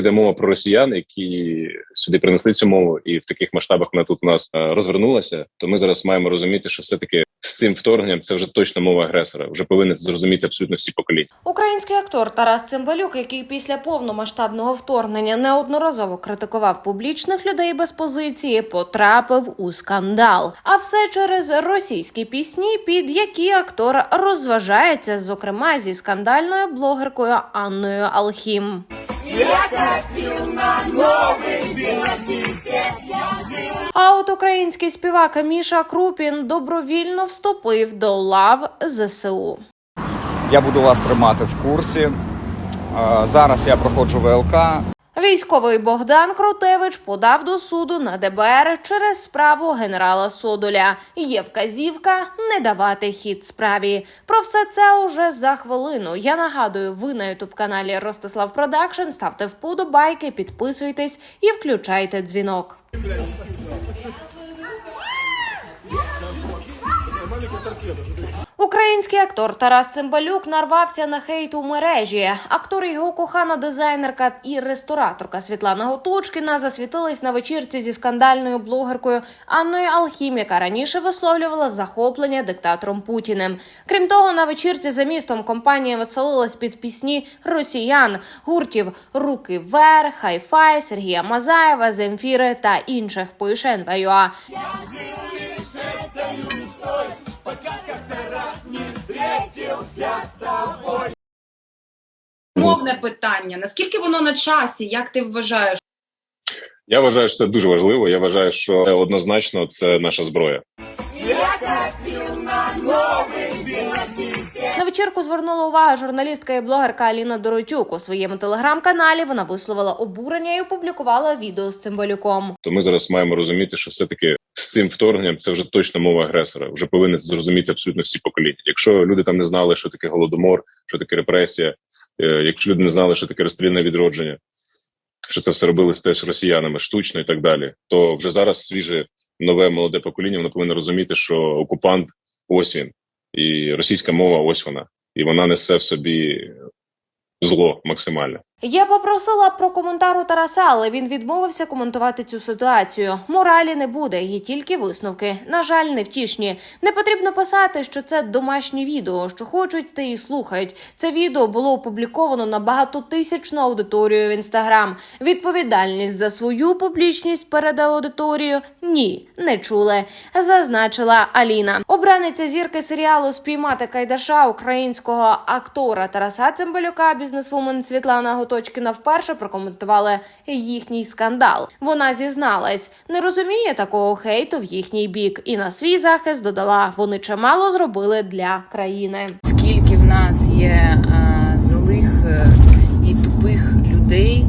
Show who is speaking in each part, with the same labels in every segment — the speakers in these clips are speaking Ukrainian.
Speaker 1: Йде мова про росіян, які сюди принесли цю мову, і в таких масштабах вона тут у нас е, розвернулася. То ми зараз маємо розуміти, що все таки з цим вторгненням це вже точно мова агресора. Вже повинні зрозуміти абсолютно всі покоління.
Speaker 2: Український актор Тарас Цимбалюк, який після повномасштабного вторгнення неодноразово критикував публічних людей без позиції, потрапив у скандал. А все через російські пісні, під які актор розважається, зокрема зі скандальною блогеркою Анною Алхім. А от український співак Міша Крупін добровільно вступив до лав ЗСУ.
Speaker 3: Я буду вас тримати в курсі. Зараз я проходжу ВЛК.
Speaker 2: Військовий Богдан Крутевич подав до суду на ДБР через справу генерала Содоля. Є вказівка не давати хід справі. Про все це уже за хвилину. Я нагадую, ви на ютуб каналі Ростислав Продакшн. Ставте вподобайки, підписуйтесь і включайте дзвінок. Український актор Тарас Цимбалюк нарвався на хейт у мережі. Актор і його кохана дизайнерка і рестораторка Світлана Готучкіна засвітились на вечірці зі скандальною блогеркою Анною Алхім, яка раніше висловлювала захоплення диктатором Путіним. Крім того, на вечірці за містом компанія веселилась під пісні росіян, гуртів Руки вверх, Хай-Фай, Сергія Мазаєва, Земфіри та інших. Пише НВЮА.
Speaker 4: Мовне питання. Наскільки воно на часі? Як ти вважаєш?
Speaker 1: Я вважаю, що це дуже важливо. Я вважаю, що однозначно це наша зброя.
Speaker 2: На вечірку звернула увагу журналістка і блогерка Аліна Доротюк. У своєму телеграм-каналі вона висловила обурення і опублікувала відео з цимбалюком.
Speaker 1: То ми зараз маємо розуміти, що все таки з цим вторгненням це вже точно мова агресора. Вже повинні зрозуміти абсолютно всі покоління. Якщо люди там не знали, що таке голодомор, що таке репресія, якщо люди не знали, що таке розстрільне відродження, що це все робилось теж росіянами штучно і так далі, то вже зараз свіже нове молоде покоління воно повинно розуміти, що окупант ось він, і російська мова ось вона, і вона несе в собі зло максимальне.
Speaker 2: Я попросила про коментар у Тараса, але він відмовився коментувати цю ситуацію. Моралі не буде, є тільки висновки. На жаль, невтішні. Не потрібно писати, що це домашнє відео. Що хочуть, те і слухають. Це відео було опубліковано на багатотисячну аудиторію в інстаграм. Відповідальність за свою публічність перед аудиторією ні, не чули. Зазначила Аліна. Обраниця зірки серіалу Спіймати Кайдаша українського актора Тараса Цимбалюка, бізнесвумен Світлана Готочкіна вперше прокоментували їхній скандал. Вона зізналась, не розуміє такого хейту в їхній бік, і на свій захист додала, вони чимало зробили для країни.
Speaker 5: скільки в нас є а, злих е, і тупих людей,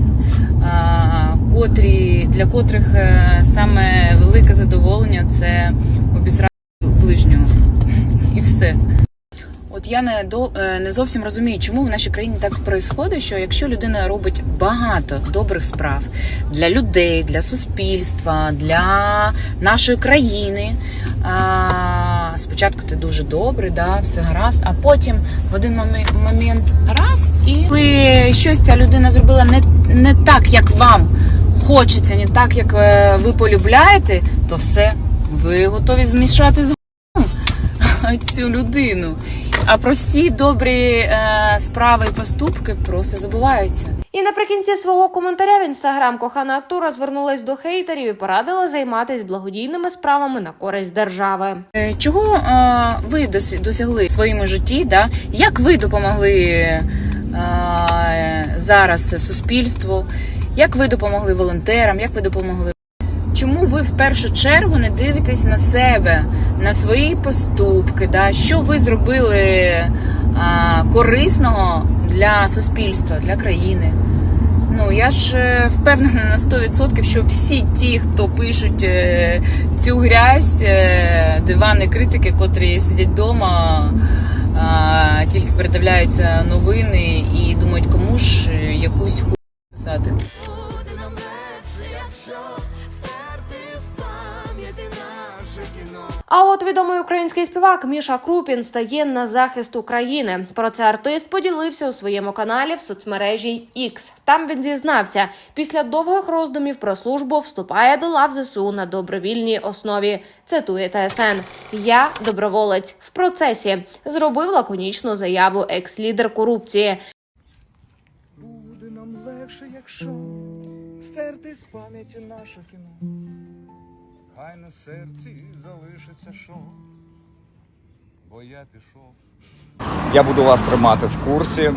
Speaker 5: а, котрі, для котрих е, саме велике задоволення це обісрати ближнього. І все. От я не до е, не зовсім розумію, чому в нашій країні так відбувається, що якщо людина робить багато добрих справ для людей, для суспільства, для нашої країни. А, спочатку ти дуже добрий, да, все гаразд, а потім в один момент раз, і коли щось ця людина зробила не, не так, як вам хочеться, не так, як е, ви полюбляєте, то все, ви готові змішати з цю людину. А про всі добрі е, справи і поступки просто забуваються.
Speaker 2: І наприкінці свого коментаря в інстаграм кохана актора звернулась до хейтерів і порадила займатися благодійними справами на користь держави.
Speaker 5: Е, Чого е, ви дос- досягли в своєму житті? Да? Як ви допомогли е, зараз суспільству? Як ви допомогли волонтерам? Як ви допомогли? Чому ви в першу чергу не дивитесь на себе, на свої поступки? Да? Що ви зробили а, корисного для суспільства, для країни? Ну я ж е, впевнена на 100%, що всі ті, хто пишуть е, цю грязь, е, дивани критики, котрі сидять вдома, тільки передивляються новини і думають, кому ж якусь хуйню писати.
Speaker 2: А от відомий український співак Міша Крупін стає на захист України. Про це артист поділився у своєму каналі в соцмережі X. Там він зізнався, після довгих роздумів про службу вступає до лав ЗСУ на добровільній основі. Цитує ТСН: Я доброволець в процесі. Зробив лаконічну заяву екс-лідер корупції.
Speaker 6: Буде нам легше, якщо стерти з пам'яті наше кіно. Хай на серці залишиться шов, бо я пішов.
Speaker 3: Я буду вас тримати в курсі.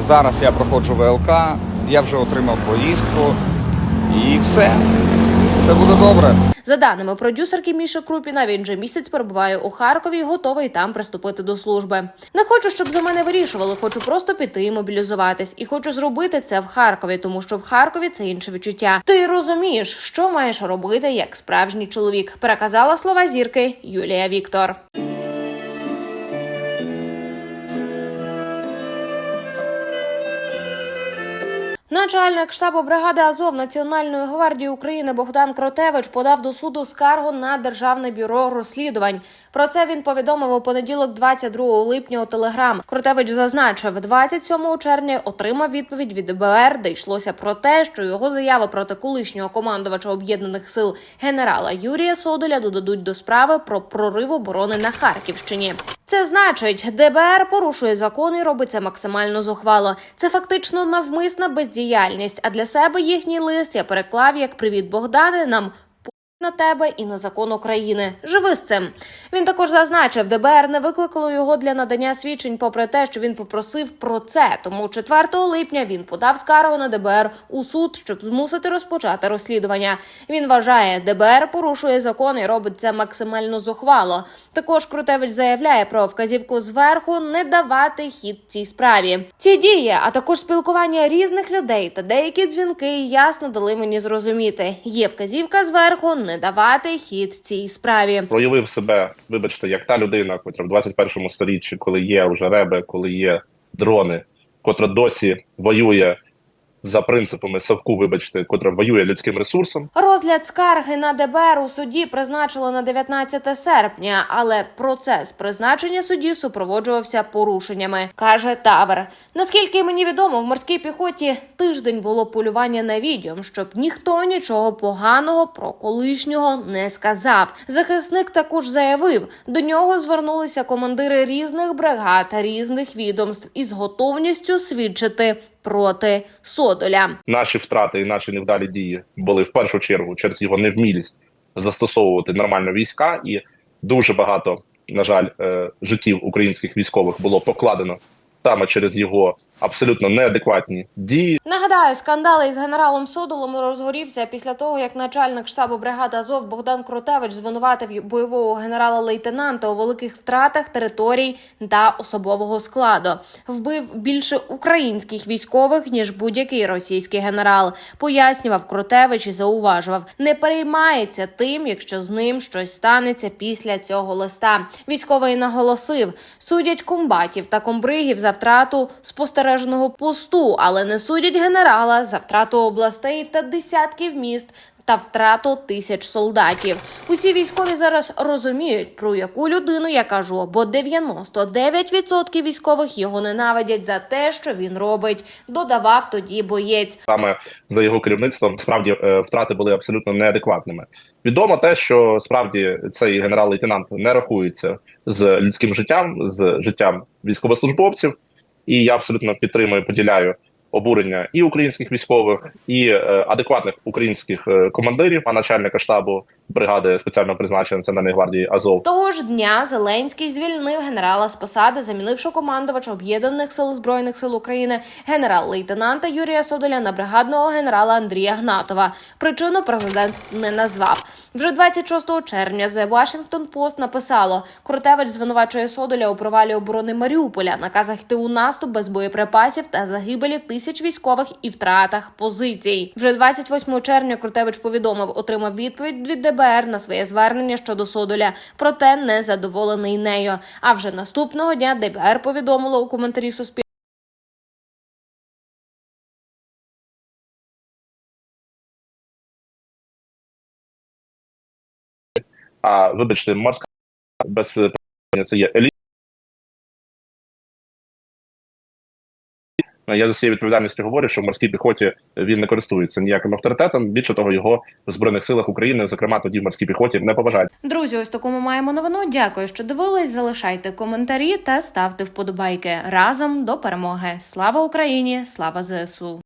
Speaker 3: Зараз я проходжу ВЛК, я вже отримав поїздку і все. Все буде добре.
Speaker 2: За даними продюсерки Міші Крупіна, він вже місяць перебуває у Харкові і готовий там приступити до служби. Не хочу, щоб за мене вирішували. Хочу просто піти і мобілізуватись. І хочу зробити це в Харкові, тому що в Харкові це інше відчуття. Ти розумієш, що маєш робити як справжній чоловік. Переказала слова зірки Юлія Віктор. Начальник штабу бригади Азов Національної гвардії України Богдан Кротевич подав до суду скаргу на державне бюро розслідувань. Про це він повідомив у понеділок, 22 липня у Телеграм. Кротевич зазначив, 27 червня отримав відповідь від ДБР, де йшлося про те, що його заяви проти колишнього командувача об'єднаних сил генерала Юрія Содоля додадуть до справи про прорив оборони на Харківщині. Це значить, ДБР порушує закон і робить це максимально зухвало. Це фактично навмисна бездіяльність. А для себе їхній лист я переклав як привіт Богдане нам. На тебе і на закон України. Живи з цим. Він також зазначив, ДБР не викликало його для надання свідчень, попри те, що він попросив про це. Тому 4 липня він подав скаргу на ДБР у суд, щоб змусити розпочати розслідування. Він вважає, ДБР порушує закон і робить це максимально зухвало. Також Крутевич заявляє про вказівку зверху не давати хід цій справі. Ці дії, а також спілкування різних людей та деякі дзвінки ясно дали мені зрозуміти. Є вказівка зверху не давати хід цій справі.
Speaker 7: проявив себе, вибачте, як та людина, котра в 21 сторіччі, коли є вже реби, коли є дрони, котра досі воює за принципами совку, вибачте, котра воює людським ресурсом.
Speaker 2: Розгляд скарги на ДБР у суді призначили на 19 серпня, але процес призначення судді супроводжувався порушеннями, каже Тавер. Наскільки мені відомо, в морській піхоті тиждень було полювання на відьом, щоб ніхто нічого поганого про колишнього не сказав. Захисник також заявив, до нього звернулися командири різних бригад різних відомств із готовністю свідчити проти Содоля.
Speaker 7: Наші втрати і наші невдалі дії були в першу чергу через його невмілість застосовувати нормально війська, і дуже багато, на жаль, е, життів українських військових було покладено саме через його абсолютно неадекватні дії.
Speaker 2: Нагадаю, скандал із генералом Содолом розгорівся після того, як начальник штабу бригади Азов Богдан Кротевич звинуватив бойового генерала-лейтенанта у великих втратах територій та особового складу. Вбив більше українських військових ніж будь-який російський генерал. Пояснював Кротевич і зауважував, не переймається тим, якщо з ним щось станеться після цього листа. Військовий наголосив, судять комбатів та комбригів за втрату спостережного посту, але не судять генерала за втрату областей та десятків міст. Та втрату тисяч солдатів. Усі військові зараз розуміють, про яку людину я кажу, бо 99% військових його ненавидять за те, що він робить. Додавав тоді боєць.
Speaker 7: саме за його керівництвом справді е, втрати були абсолютно неадекватними. Відомо те, що справді цей генерал-лейтенант не рахується з людським життям, з життям військовослужбовців, і я абсолютно підтримую, поділяю обурення і українських військових, і е, адекватних українських е, командирів, а начальника штабу бригади спеціального призначення Національної гвардії Азов.
Speaker 2: Того ж дня Зеленський звільнив генерала з посади, замінивши командувача об'єднаних сил збройних сил України генерал-лейтенанта Юрія Содоля на бригадного генерала Андрія Гнатова. Причину президент не назвав. Вже 26 червня The Washington Post написало: Крутевич звинувачує Содоля у провалі оборони Маріуполя, наказах йти у наступ без боєприпасів та загибелі тисяч військових і втратах позицій. Вже 28 червня Крутевич повідомив, отримав відповідь від ДБР на своє звернення щодо Содоля, проте не задоволений нею. А вже наступного дня ДБР повідомило у коментарі Суспільного.
Speaker 7: А вибачте, маска без це є еліта. Я за цією відповідальністю говорю, що в морській піхоті він не користується ніяким авторитетом. Більше того, його в збройних силах України, зокрема тоді в морській піхоті, не поважають.
Speaker 2: Друзі, ось таку ми маємо новину. Дякую, що дивились. Залишайте коментарі та ставте вподобайки разом до перемоги. Слава Україні! Слава ЗСУ!